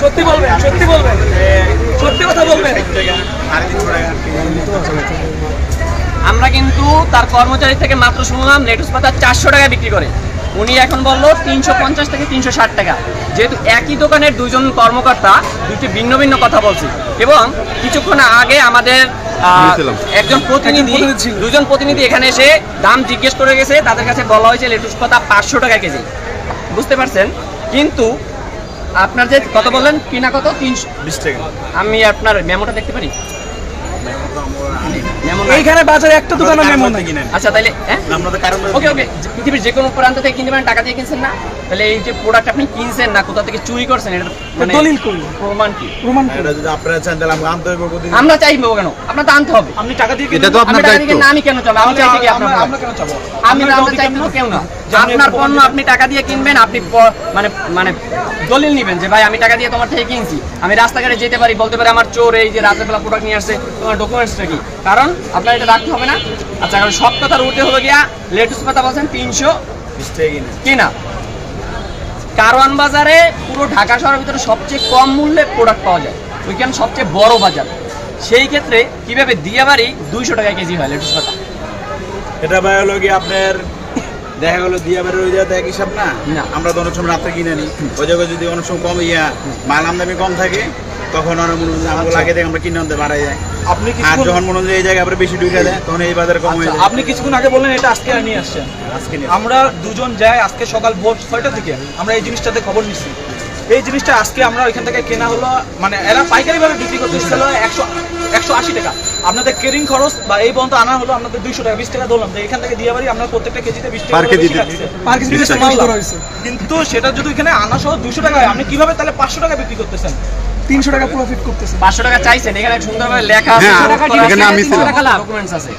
সত্যি সত্যি সত্যি কথা আমরা কিন্তু তার কর্মচারী থেকে মাত্র শুনলাম লেটুস পাতা চারশো টাকায় বিক্রি করে। উনি এখন বলল তিনশো পঞ্চাশ থেকে তিনশো ষাট টাকা। যেহেতু একই দোকানের দুজন কর্মকর্তা দুটি ভিন্ন ভিন্ন কথা বলছি। এবং কিছুক্ষণ আগে আমাদের আহ, একজন প্রতিনিধি দুজন প্রতিনিধি এখানে এসে দাম জিজ্ঞেস করে গেছে। তাদের কাছে বলা হয়েছে লেটুস পাতা পাঁচশো টাকা কেজি। বুঝতে পারছেন? কিন্তু আপনার যে কত বললেন? কিনা কত? তিনশো আমি আপনার মেমোটা দেখতে পারি। এইখানে বাজারে একটা দোকানে মেমো নাই। আচ্ছা তাইলে হ্যাঁ? ওকে ওকে পৃথিবীর যে কোনো প্রান্ত থেকে কিনতে পারেন টাকা দিয়ে কিনছেন না? তাহলে এই যে প্রোডাক্ট আপনি কিনছেন না কোথা থেকে চুরি করছেন এটা মানে দলিল করি। প্রমাণ কি? প্রমাণ এটা যদি আপনারা চান তাহলে আমাকে আনতে হবে প্রতিদিন। আমরা চাইব কেন? আপনার তো আনতে হবে। আপনি টাকা দিয়ে এটা তো আপনার আমি দায়িত্ব। আমি কেন চাবো? আমি চাইছি কি আপনার আমরা কেন চাবো? আমি আমরা চাইব কেউ না। আপনার পণ্য আপনি টাকা দিয়ে কিনবেন আপনি মানে মানে দলিল নিবেন যে ভাই আমি টাকা দিয়ে তোমার থেকে কিনছি। আমি রাস্তাঘাটে যেতে পারি বলতে পারি আমার চোর এই যে রাতের বেলা প্রোডাক্ট নিয়ে আসছে তোমার ডকুমেন্টসটা কি? কারণ আপনার এটা রাখতে হবে না। আচ্ছা কারণ সব কথার উঠে হলো গিয়া লেটুস পাতা বলছেন তিনশো কিনে। কিনা কারওয়ান বাজারে পুরো ঢাকা শহরের ভিতরে সবচেয়ে কম মূল্যে প্রোডাক্ট পাওয়া যায়। ওইখানে সবচেয়ে বড় বাজার। সেই ক্ষেত্রে কীভাবে দিয়াবাড়ি দুইশো টাকা কেজি হয় লেটুস পাতা? এটা ভাই হলো কি আপনার দেখা গেলো দিয়া বের ওই জায়গাতে এক হিসাব না। আমরা তো অনেক সময় রাত্রে কিনে নিই ওই জায়গায় যদি অনেক সময় কম ইয়া মাল আমদানি কম থাকে তখন অনেক মনে আমাকে লাগে দেখে আমরা কিনে আনতে যায়। আপনি আর কিছুক্ষণ যখন মনে যে এই জায়গায় আবার বেশি ঢুকে দেয় তখন এই বাজারে কম হয়ে আচ্ছা, যায়। আপনি কিছুক্ষণ আগে বললেন এটা আজকে নিয়ে আসছেন। আজকে নিয়ে আমরা দুজন যাই আজকে সকাল ভোর ছয়টা থেকে আমরা এই জিনিসটাতে খবর নিচ্ছি এই জিনিসটা আজকে আমরা ওইখান থেকে কেনা হলো মানে এরা পাইকারি ভাবে বিক্রি করতে হলো একশো একশো আশি টাকা। আপনাদের কেরিং খরচ বা এই পর্যন্ত আনা হলো আপনাদের দুইশো টাকা বিশ টাকা ধরলাম। এখান থেকে দিয়ে পারি আমরা প্রত্যেকটা কেজিতে বিশ টাকা। কিন্তু সেটা যদি এখানে আনা সহ দুশো টাকা আপনি কীভাবে তাহলে পাঁচশো টাকা বিক্রি করতেছেন? তিনশো টাকা প্রফিট করতেছেন। পাঁচশো টাকা চাইছেন এখানে সুন্দরভাবে লেখা আছে। হ্যাঁ, নোট করা এখানে আমি ছিলাম। ডকুমেন্টস আছে।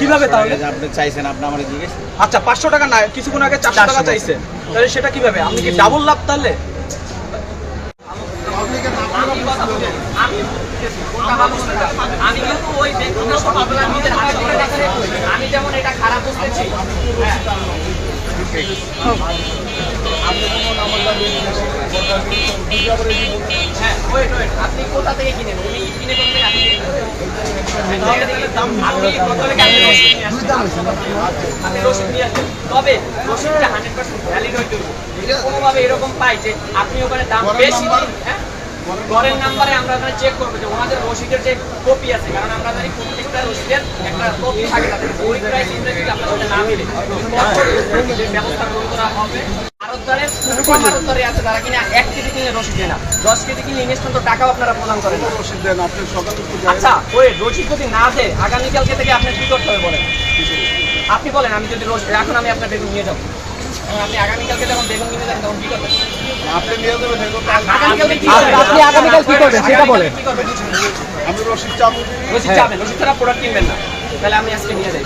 কীভাবে তাহলে? আপনি চাইছেন আপনি আমার জিজ্ঞেস আচ্ছা পাঁচশো টাকা না কিছুক্ষণ আগে চারশো 400 টাকা চাইছে তাহলে সেটা কীভাবে? আপনি কি ডাবল লাভ তাহলে? আমি কিন্তু ওই ব্যক্তিগত সকালবেলা নিজের হাতে করে আমি যেমন এটা খারাপ বুঝতেছি হ্যাঁ। হ্যাঁ আপনি কোথা থেকে কিনেন? উনি কিনে আপনি নিয়ে তবে রসিদটা হান্ড্রেড পার্সেন্ট ভ্যালিড হইতে কোনোভাবে এরকম পাই যে আপনি ওখানে দাম বেশি হ্যাঁ? ঘরের নাম্বারে আমরা ওখানে চেক করব যে ওনাদের রসিদের যে কপি আছে কারণ আমরা জানি প্রত্যেকটা রসিদের একটা কপি থাকে তাদের। প্রাইস আপনার সাথে না মিলে ব্যবস্থা গ্রহণ করা হবে। আরতদারের কম আরতদারে আছে তারা কিনা এক কেজি কিনে রসিদ দেয় না। দশ কেজি কিনে ইনভেস্টমেন্ট টাকাও আপনারা প্রদান করেন না। রসিদ দেন আপনি সকালে আচ্ছা ওই রসিদ যদি না দেয় আগামীকালকে থেকে কি করতে হবে বলেন? আপনি বলেন আমি যদি রসিদ এখন আমি আপনার বেগুন নিয়ে যাব। আপনি আগামীকালকে যখন বেগুন কিনে যান তখন কি করবেন? আপনি নিয়ে যাবেন আগামীকালকে কি করবেন? আপনি আগামীকাল কি করবেন? সেটা বলেন। আমি রশিদ চাবো রশিদ চাবেন রশিদ ছাড়া প্রোডাক্ট কিনবেন না। তাহলে আমি আজকে নিয়ে যাই।